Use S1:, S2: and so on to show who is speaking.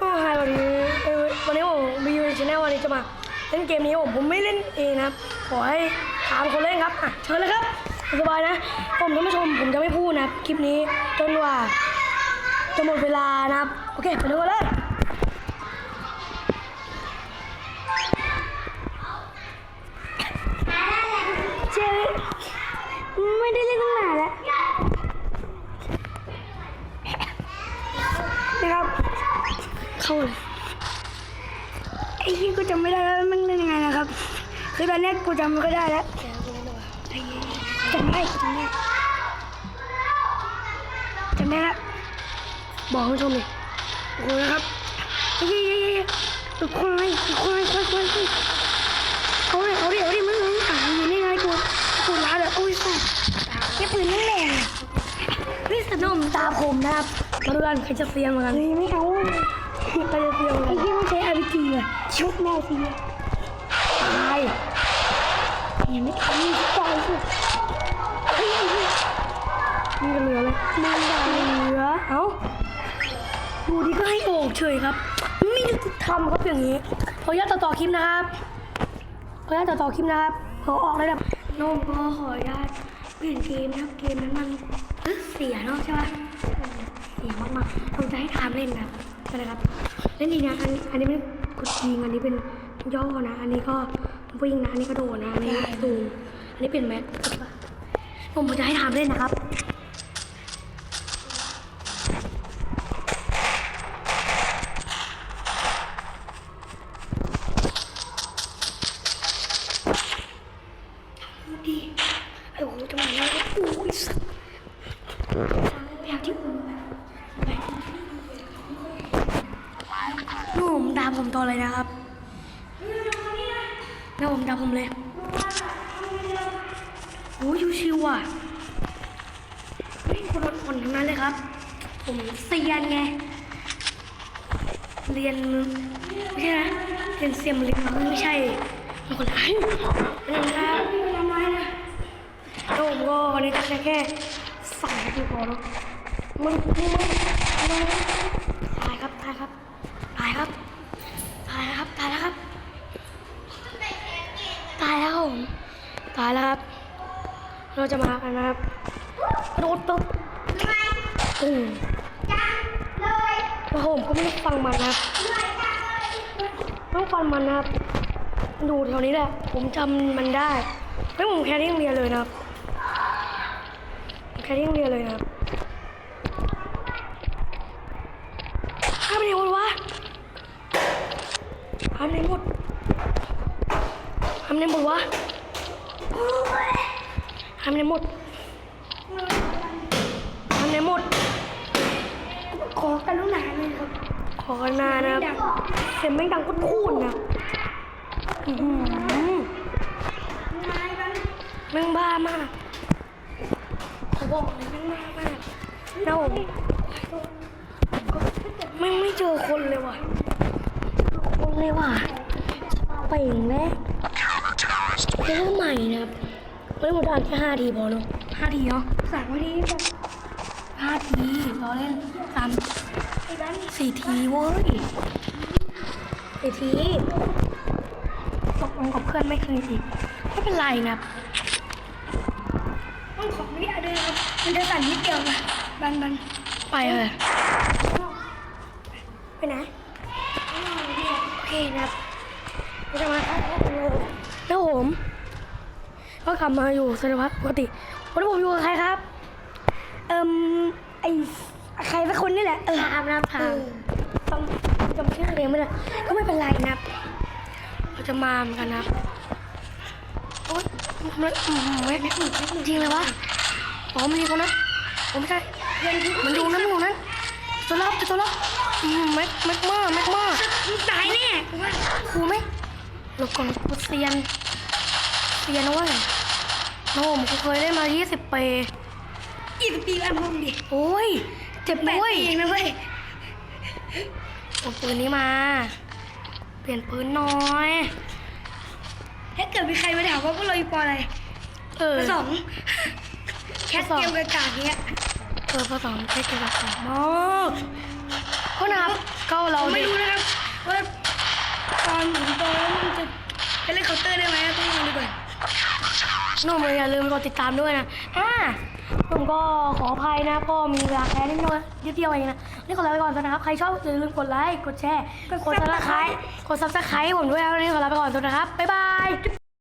S1: ก็ไฮวันนี้วันนี้ผมมียูชแนลวันนี้จะมาเล่นเกมนี้ผมผมไม่เล่นเองนะครับขอให้ถามคนเล่นครับอะเชิญเลยครับสบายนะ ผมท่านผู้ชมผมจะไม่พูดนะครับคลิปนี้จนกว่าจะหมดเวลานะครับโอเคไปดูกันเลย
S2: เจไม่ได้เล่นตั้งนานแล้ว
S1: นะครับ
S2: เข้าเลยไอ้ที่กูจำไม่ได้แล้วมันเล่นยังไงนะครับ คือตอนนี้กูจำไม่ค่อยได้แล้วจำได้จำได้จำได้แล้ว
S1: บอกท่านผู้ชมเลย
S2: โอ้โหนะครับเหี้ยเหี้ยเหี้ยอีกคนไงอีกคนไงคนคนคนเอาดิเอาดิเอาดิมึงมึงอะอยู่นี่ไงกูกูร้าเลยโอ้ยสัสแค่ปืนนั่งแรงอะ
S1: นี่สนมตาผมนะครับ มาดูกันใครจะเซียนเหมือนกัน
S2: เฮ้ยไม่เอาไปเดียวไอ้ที่ไม่ใช้อาร์พีจีอะชุบแม่ที
S1: ตาย
S2: ยังไม่ทำนี่ต่อยสิเฮ้ย
S1: มันจะเหลือเลย
S2: มันด่า
S1: เหลือเอ้าดูดีก็ให้โอ่งเฉยครับ ไม่ได้ทำครับอย่างนี้ขออนุญาตต่อต่อคลิปนะครับขออนุญาตต่อต่อคลิปนะครับขอออกเลยแบบ
S2: โน้มก็ขออนุญาตเปลี่ยนเกมนะครับเกมนั้นมันเอ๊ะเสียเนาะใช่ปะเสียมากๆเราจะให้ทามเล่นนะใช่ไหมครับเล่นดีนะอันอันนี้ไม่กดยิงอันนี้เป็นย่อนะ อันนี้ก็วิ่งนะอันนี้ก็โดดนะอันนี้ตูมอันนี้เป็นแม็กผมจะให้ทามเล่นนะครับ ดีไอ้โหจังหวะนี้โอ้ยสัตว์พยายามที่อื่นไป นู่ผมตามผมต่อเลยนะครับแล้วผมตามผมเลยโอ้ยชิวๆอะนี่คนอ่อนๆทั้งนั้นเลยครับ ผมเซียนไง เรียนไม่ใช่นะเรียนเซียมเรียนไม่ใช่มันคนละอันนะครับทำไมนะ
S1: แล้วผมก็วันนี้จะใช้แค่สองนาทีพอเนาะ
S2: มึงมึงมึงมึงตายครับตายครับตายครับตายครับตายแล้วครับตายแล้วครับผม
S1: ตายแล้วครับ เรา จะมากันนะครับกระโดดตึ๊บอืมแล้วผมก็ไม่ต้องฟังมันนะครับต้องฟังมันนะครับ ดูแถวนี้แหละ ผมจำมันได้ไม่ผมแค่ที่โรงเรียนเลยนะครับผมแค่ที่โรงเรียนเลยนะครับห้ามไปไหนหมดวะห้ามไปไหนหมดห้ามไปไหนหมดวะ ทำในหมดทำในหมด
S2: ขอกันลุหนาเลยครับ
S1: ขอกันนานะครับเสียงไม่งดังก็พูดนะอื้อหือแม่งบ้ามากเขาบอกเลยแม่งบ้ามากเน่าแม่งไม่เจอคนเลยว่ะคนเลยว่ะเป่งแล้วเริ่มใหม่นะครับ ไม่หมดอ่านแค่ห้าทีพอเนาะห้าทีเนาะ
S2: สามวันนี้แบบ
S1: ห้าทีเราเล่นสาม
S2: ไอ้บ้าน
S1: สี่ทีเว้ยสี่ทีตกลงกับเพื่อนไม่คืนอีกไม่เป็นไรนะ
S2: ต้องขออนุญาตด้วยนะครับมันจะสั่นนิดเดียวนะบันบัน
S1: ไปเลย
S2: ไปไหน
S1: โอเคนะครับเราจะมาแล้วผม ก็กลับมาอยู่สภาพปกติวันนี้ผมอยู่กับใครครับ
S2: เอิ่มไอ้ใครสักคนนี่แหละเออ
S1: ถามนะครับถามต้องจำชื่อเองไม่ได้ก็ไม่เป็นไรนะครับเราจะมาเหมือนกันนะครับโอ๊ยมันอืมไม่ไม่ถูกไม่ถูกจริงเลยวะอ๋อมันมีคนนะผมไม่ใช่มันอยู่นั้นมันอยู่นั้นตัวรับตัวรับอืมแม็กแม็กมาแม็กมา
S2: มึงตายแน่กูว่า
S1: ครูไหมหลบก่อนกูเซียนเซียนนะเว้ย โน้มกูเคยได้มา 20 ปี
S2: อีกปีอันมึงดิ
S1: โอ้ย เจ็บ
S2: แปด
S1: ด้วย
S2: ปีเองนะเว้ย
S1: เอาปืนนี้มา เปลี่ยนปืนหน่อย
S2: ถ้าเกิดมีใครมาถามว่าพวกเราอยู่ปออะไร
S1: เออ
S2: ปสองแคทเกมกระกาศเนี้ย
S1: เออภาษาอังกฤษเกี่ยวกับสามมากก็นับก็เรา
S2: ไม่รู้
S1: หนุ่มอย่าลืมกดติดตามด้วยนะอ่าผมก็ขออภัยนะ ก็มีเวลาแค่นิดน่อยนิดเดียวเองนะนี่ขอลาไปก่อนนะครับ ใครชอบอย่าลืมกดไลค์ กดแชร์ กดซับสไครต์กดซับสไครต์ผมด้วยนะวันนี้ขอลาไปก่อนตัวนะครับ บ๊ายบาย